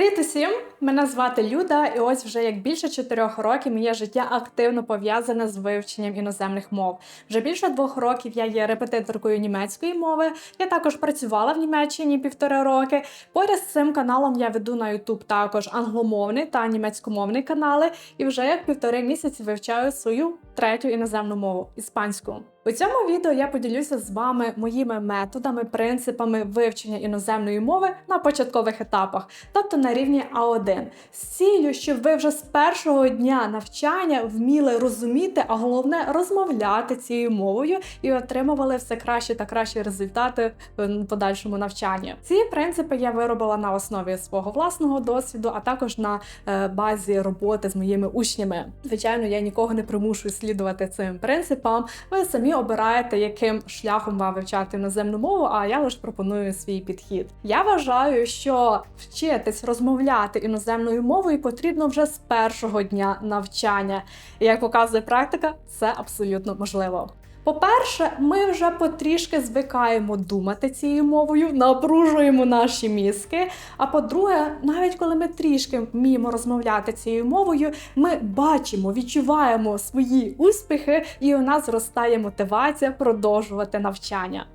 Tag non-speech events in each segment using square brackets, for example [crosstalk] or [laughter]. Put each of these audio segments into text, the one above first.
Привіт усім! Мене звати Люда, і ось вже як більше чотирьох років моє життя активно пов'язане з вивченням іноземних мов. Вже більше двох років я є репетиторкою німецької мови. Я також працювала в Німеччині півтори роки. Поряд з цим каналом я веду на YouTube також англомовний та німецькомовний канали, і вже як півтори місяці вивчаю свою третю іноземну мову іспанську. У цьому відео я поділюся з вами моїми методами, принципами вивчення іноземної мови на початкових етапах, тобто на рівні А1, з ціллю, щоб ви вже з першого дня навчання вміли розуміти, а головне розмовляти цією мовою і отримували все кращі та кращі результати в подальшому навчанні. Ці принципи я виробила на основі свого власного досвіду, а також на е, базі роботи з моїми учнями. Звичайно, я нікого не примушую слідувати цим принципам. Ви самі обираєте, яким шляхом вам вивчати іноземну мову, а я лише пропоную свій підхід. Я вважаю, що вчитись розмовляти іноземною мовою потрібно вже з першого дня навчання. І як показує практика, це абсолютно можливо. По-перше, ми вже потрішки звикаємо думати цією мовою, напружуємо наші мізки. А по-друге, навіть коли ми трішки вміємо розмовляти цією мовою, ми бачимо, відчуваємо свої успіхи, і у нас зростає мотивація продовжувати навчання.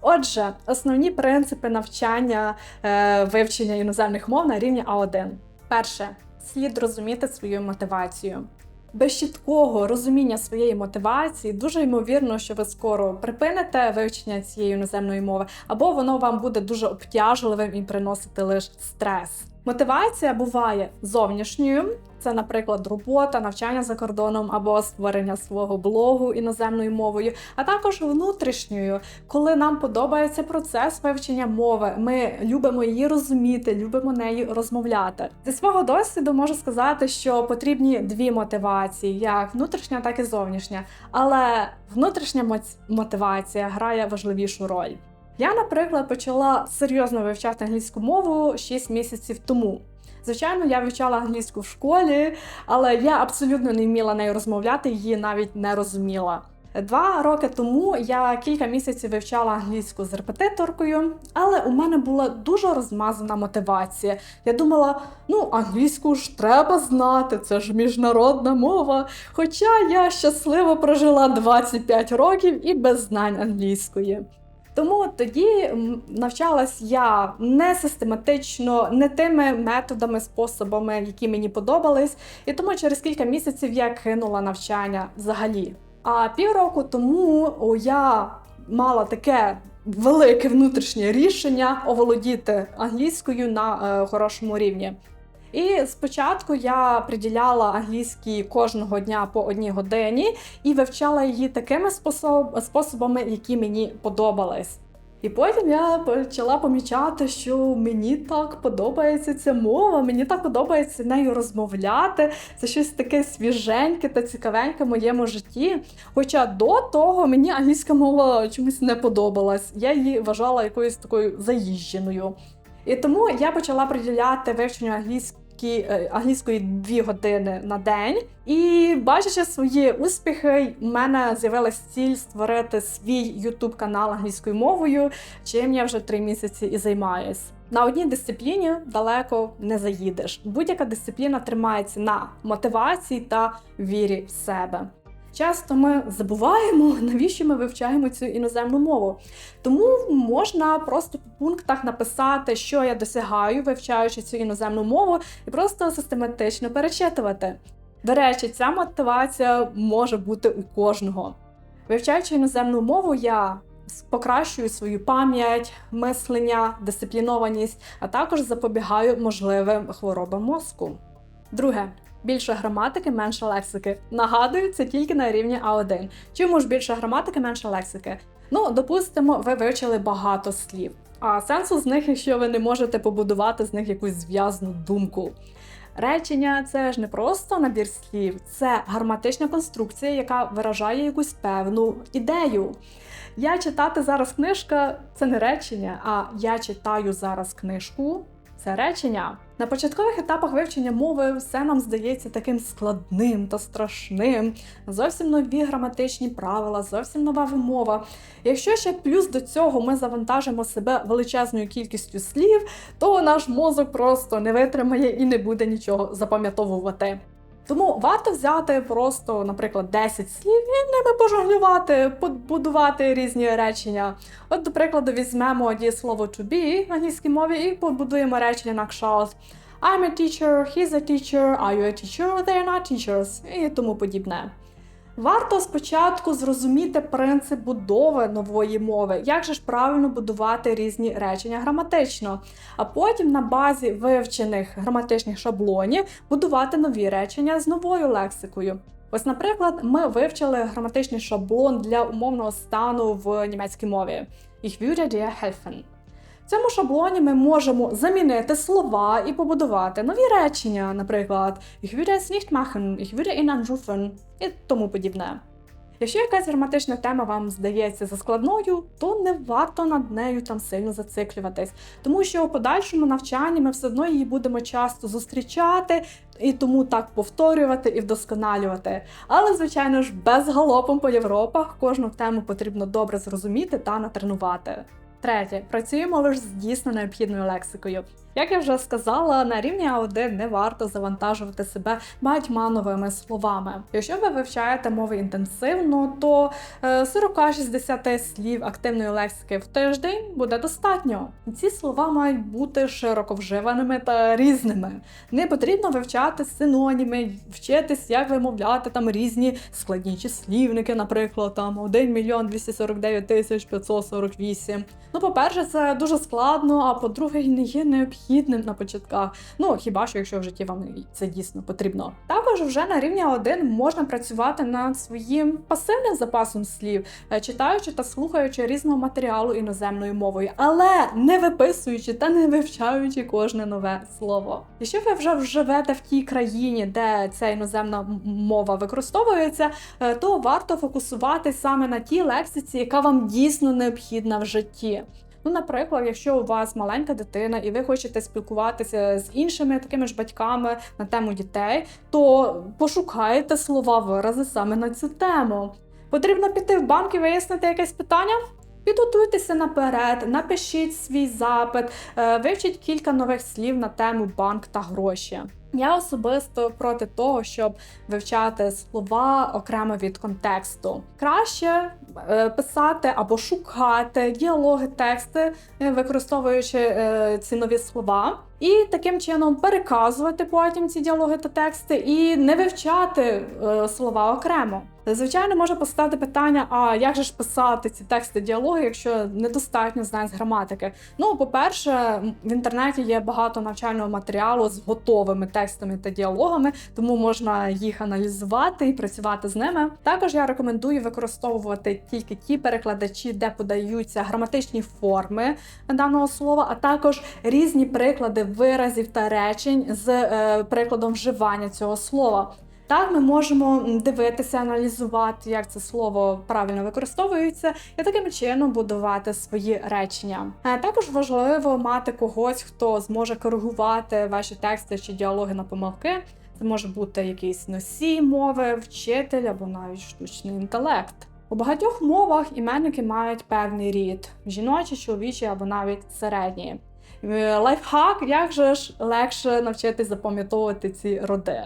Отже, основні принципи навчання е, вивчення іноземних мов на рівні А1. Перше, слід розуміти свою мотивацію. Без чіткого розуміння своєї мотивації дуже ймовірно, що ви скоро припините вивчення цієї іноземної мови, або воно вам буде дуже обтяжливим і приносити лише стрес. Мотивація буває зовнішньою, це, наприклад, робота, навчання за кордоном або створення свого блогу іноземною мовою, а також внутрішньою, коли нам подобається процес вивчення мови. Ми любимо її розуміти, любимо нею розмовляти. Зі свого досвіду можу сказати, що потрібні дві мотивації: як внутрішня, так і зовнішня. Але внутрішня мотивація грає важливішу роль. Я, наприклад, почала серйозно вивчати англійську мову 6 місяців тому. Звичайно, я вивчала англійську в школі, але я абсолютно не вміла нею розмовляти, її навіть не розуміла. Два роки тому я кілька місяців вивчала англійську з репетиторкою, але у мене була дуже розмазана мотивація. Я думала, ну англійську ж треба знати, це ж міжнародна мова. Хоча я щасливо прожила 25 років і без знань англійської. Тому тоді навчалась я не систематично, не тими методами, способами, які мені подобались. І тому через кілька місяців я кинула навчання взагалі. А півроку тому я мала таке велике внутрішнє рішення оволодіти англійською на е, хорошому рівні. І спочатку я приділяла англійській кожного дня по одній годині і вивчала її такими способ, способами, які мені подобались. І потім я почала помічати, що мені так подобається ця мова, мені так подобається нею розмовляти. Це щось таке свіженьке та цікавеньке в моєму житті. Хоча до того мені англійська мова чомусь не подобалась. Я її вважала якоюсь такою заїждженою. І тому я почала приділяти вивченню англійської е, англійської дві години на день. І бачачи свої успіхи, в мене з'явилась ціль створити свій youtube канал англійською мовою, чим я вже три місяці і займаюсь. На одній дисципліні далеко не заїдеш. Будь-яка дисципліна тримається на мотивації та вірі в себе. Часто ми забуваємо, [laughs] навіщо ми вивчаємо цю іноземну мову. Тому можна просто по пунктах написати, що я досягаю, вивчаючи цю іноземну мову, і просто систематично перечитувати. До речі, ця мотивація може бути у кожного. Вивчаючи іноземну мову, я покращую свою пам'ять, мислення, дисциплінованість, а також запобігаю можливим хворобам мозку. Друге. Більше граматики, менше лексики. Нагадую, це тільки на рівні А1. Чому ж більше граматики, менше лексики? Ну, допустимо, ви вивчили багато слів. А сенсу з них, якщо ви не можете побудувати з них якусь зв'язну думку. Речення це ж не просто набір слів, це граматична конструкція, яка виражає якусь певну ідею. Я читати зараз книжка це не речення, а я читаю зараз книжку. Це речення. На початкових етапах вивчення мови все нам здається таким складним та страшним. Зовсім нові граматичні правила, зовсім нова вимова. Якщо ще плюс до цього ми завантажимо себе величезною кількістю слів, то наш мозок просто не витримає і не буде нічого запам'ятовувати. Тому варто взяти просто, наприклад, 10 слів і ними пожонглювати, побудувати різні речення. От, до прикладу, візьмемо дієслово to be в англійській мові і побудуємо речення на кшталт I'm a teacher, he's a teacher, are you a teacher, they're not teachers і тому подібне. Варто спочатку зрозуміти принцип будови нової мови, як же ж правильно будувати різні речення граматично, а потім на базі вивчених граматичних шаблонів будувати нові речення з новою лексикою. Ось, наприклад, ми вивчили граматичний шаблон для умовного стану в німецькій мові. Ich würde dir helfen. В цьому шаблоні ми можемо замінити слова і побудувати нові речення, наприклад, Ich würde es nicht machen, ich würde ihn anrufen і тому подібне. Якщо якась граматична тема вам здається заскладною, то не варто над нею там сильно зациклюватись, тому що у подальшому навчанні ми все одно її будемо часто зустрічати і тому так повторювати і вдосконалювати. Але, звичайно ж, без галопом по Європах кожну тему потрібно добре зрозуміти та натренувати. Третє, працюємо лише з дійсно необхідною лексикою. Як я вже сказала, на рівні А1 не варто завантажувати себе багатьма новими словами. Якщо ви вивчаєте мови інтенсивно, то 40-60 слів активної лексики в тиждень буде достатньо. Ці слова мають бути широко вживаними та різними. Не потрібно вивчати синоніми, вчитись, як вимовляти там різні складні числівники, наприклад, там 1 мільйон 249 тисяч 548. Ну, по-перше, це дуже складно, а по-друге, не є необхідним на початках. Ну хіба що якщо в житті вам це дійсно потрібно. Також вже на рівні 1 можна працювати над своїм пасивним запасом слів, е, читаючи та слухаючи різного матеріалу іноземною мовою, але не виписуючи та не вивчаючи кожне нове слово. Якщо ви вже живете в тій країні, де ця іноземна мова використовується, е, то варто фокусувати саме на тій лексиці, яка вам дійсно необхідна в житті. Ну, наприклад, якщо у вас маленька дитина і ви хочете спілкуватися з іншими такими ж батьками на тему дітей, то пошукайте слова вирази саме на цю тему. Потрібно піти в банк і вияснити якесь питання. Підготуйтеся наперед, напишіть свій запит, е, вивчіть кілька нових слів на тему банк та гроші. Я особисто проти того, щоб вивчати слова окремо від контексту. Краще е, писати або шукати діалоги, тексти, е, використовуючи е, ці нові слова. І таким чином переказувати потім ці діалоги та тексти і не вивчати е, слова окремо. Звичайно, може постати питання: а як же ж писати ці тексти діалоги, якщо недостатньо знань з граматики? Ну, по-перше, в інтернеті є багато навчального матеріалу з готовими текстами та діалогами, тому можна їх аналізувати і працювати з ними. Також я рекомендую використовувати тільки ті перекладачі, де подаються граматичні форми даного слова, а також різні приклади виразів та речень з е, прикладом вживання цього слова. Так, ми можемо дивитися, аналізувати, як це слово правильно використовується, і таким чином будувати свої речення. Е, також важливо мати когось, хто зможе коригувати ваші тексти чи діалоги на помилки. Це може бути якийсь носій мови, вчитель або навіть штучний інтелект. У багатьох мовах іменники мають певний рід: жіночі, чоловічі або навіть середні. Е, лайфхак, як же ж легше навчитись запам'ятовувати ці роди.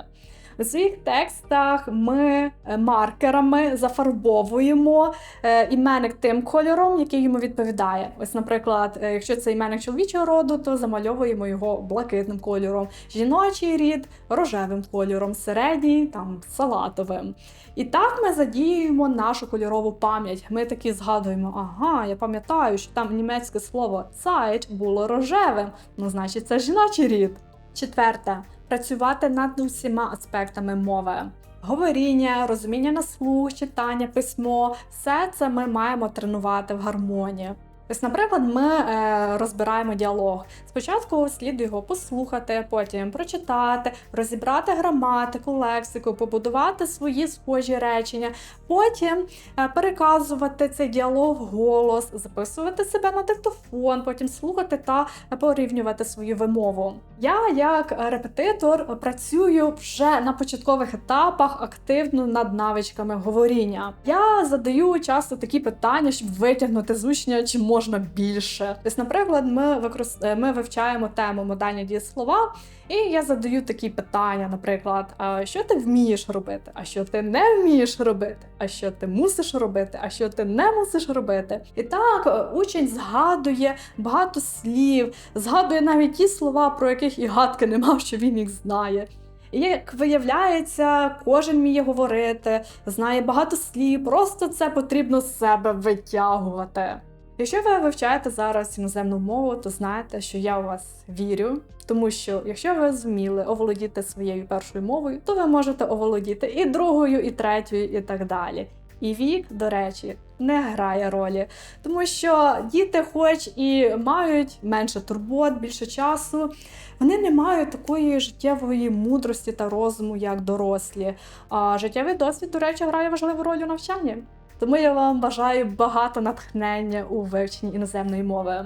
У своїх текстах ми е, маркерами зафарбовуємо е, іменник тим кольором, який йому відповідає. Ось, наприклад, якщо це іменник чоловічого роду, то замальовуємо його блакитним кольором, жіночий рід рожевим кольором, середній там салатовим. І так ми задіюємо нашу кольорову пам'ять. Ми такі згадуємо, ага, я пам'ятаю, що там німецьке слово «Zeit» було рожевим, ну значить це жіночий рід. Четверте працювати над усіма аспектами мови. Говоріння, розуміння на слух, читання, письмо все це ми маємо тренувати в гармонії. Ось, наприклад, ми е, розбираємо діалог. Спочатку слід його послухати, потім прочитати, розібрати граматику, лексику, побудувати свої схожі речення, потім е, переказувати цей діалог голос, записувати себе на диктофон, потім слухати та порівнювати свою вимову. Я, як репетитор, працюю вже на початкових етапах активно над навичками говоріння. Я задаю часто такі питання, щоб витягнути з учня чи можна більше. Ось, наприклад, ми використ... е, ми вивчаємо тему модальні дієслова, і я задаю такі питання, наприклад, а що ти вмієш робити, а що ти не вмієш робити, а що ти мусиш робити, а що ти не мусиш робити. І так е, учень згадує багато слів, згадує навіть ті слова, про яких і гадки не мав, що він їх знає. І як виявляється, кожен вміє говорити, знає багато слів, просто це потрібно з себе витягувати. Якщо ви вивчаєте зараз іноземну мову, то знаєте, що я у вас вірю, тому що якщо ви зуміли оволодіти своєю першою мовою, то ви можете оволодіти і другою, і третьою, і так далі. І вік, до речі, не грає ролі, тому що діти, хоч і мають менше турбот, більше часу, вони не мають такої життєвої мудрості та розуму, як дорослі. А життєвий досвід, до речі, грає важливу роль у навчанні. Тому я вам бажаю багато натхнення у вивченні іноземної мови.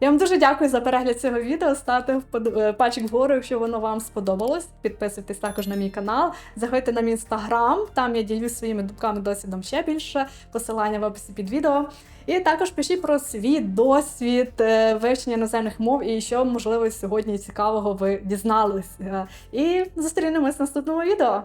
Я вам дуже дякую за перегляд цього відео. Ставте е, пальчик вгору, якщо воно вам сподобалось. Підписуйтесь також на мій канал. Заходьте на мій інстаграм, там я ділюсь своїми думками, досвідом ще більше. Посилання в описі під відео. І також пишіть про свій досвід е, вивчення іноземних мов і що, можливо, сьогодні цікавого ви дізналися. І зустрінемось в наступному відео.